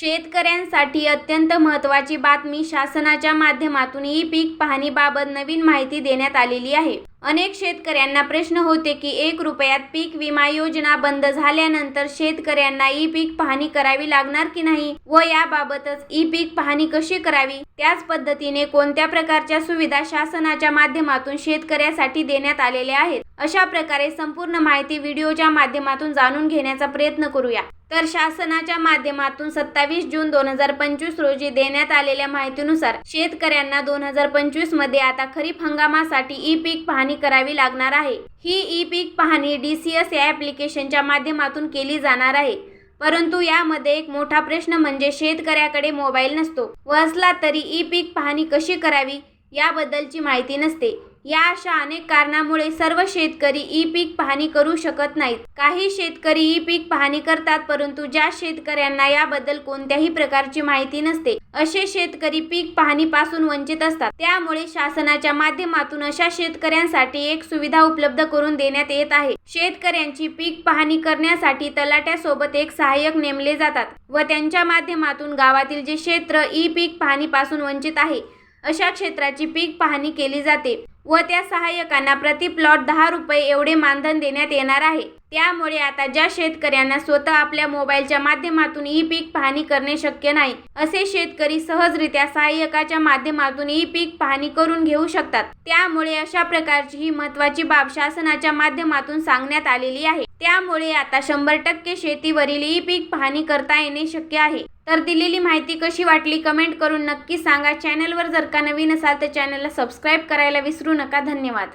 शेतकऱ्यांसाठी अत्यंत महत्त्वाची बातमी शासनाच्या माध्यमातून ई पीक पाहणीबाबत नवीन माहिती देण्यात आलेली आहे. अनेक शेतकऱ्यांना प्रश्न होते की एक रुपयात पीक विमा योजना बंद झाल्यानंतर शेतकऱ्यांना ई पीक पाहणी करावी लागणार की नाही व याबाबतच ई पीक पाहणी कशी करावी? त्याच पद्धतीने कोणत्या प्रकारच्या सुविधा शासनाच्या माध्यमातून शेतकऱ्यासाठी देण्यात आलेल्या आहेत? अशा प्रकारे संपूर्ण माहिती व्हिडिओच्या माध्यमातून जाणून घेण्याचा प्रयत्न करूया. तर शासनाच्या माध्यमातून सत्तावीस जून दोन हजार पंचवीस रोजी देण्यात आलेल्या माहितीनुसार शेतकऱ्यांना दोन हजार पंचवीसमध्ये आता खरीप हंगामासाठी ई पीक पाहणी करावी लागणार आहे. ही ई पीक पाहणी डी सी एस या ॲप्लिकेशनच्या माध्यमातून केली जाणार आहे. परंतु यामध्ये एक मोठा प्रश्न म्हणजे शेतकऱ्याकडे मोबाईल नसतो. व असला तरी ई पीक पाहणी कशी करावी? याबद्दलची माहिती नसते. या अशा अनेक कारणामुळे सर्व शेतकरी ई पीक पाहणी करू शकत नाहीत. काही शेतकरी ई पीक पाहणी करतात परंतु ज्या शेतकऱ्यांना याबद्दल कोणत्याही प्रकारची माहिती नसते असे शेतकरी पीक पाहणीपासून वंचित असतात. त्यामुळे शासनाच्या माध्यमातून अशा शेतकऱ्यांसाठी एक सुविधा उपलब्ध करून देण्यात येत आहे. शेतकऱ्यांची पीक पाहणी करण्यासाठी तलाट्यासोबत एक सहाय्यक नेमले जातात व त्यांच्या माध्यमातून गावातील जे क्षेत्र ई पीक पाहणीपासून वंचित आहे अशा क्षेत्राची पीक पाहणी केली जाते. व त्या सहाय्यकांना प्रति प्लॉट दहा रुपये एवढे मानधन देण्यात येणार आहे. त्यामुळे आता ज्या शेतकऱ्यांना स्वतः आपल्या मोबाईलच्या माध्यमातून ई पीक पाहणी करणे शक्य नाही असे शेतकरी सहजरित्या सहाय्यकाच्या माध्यमातून ई पीक पाहणी करून घेऊ शकतात. त्यामुळे अशा प्रकारची ही महत्वाची बाब शासनाच्या माध्यमातून सांगण्यात आलेली आहे. त्यामुळे आता शंभर टक्के शेतीवरील ई पीक पाहणी करता येणे शक्य आहे. तर दिलेली माहिती कशी वाटली कमेंट करून नक्की सांगा. चॅनलवर जर का नवीन असाल तर चॅनलला सबस्क्राईब करायला विसरू नका. धन्यवाद.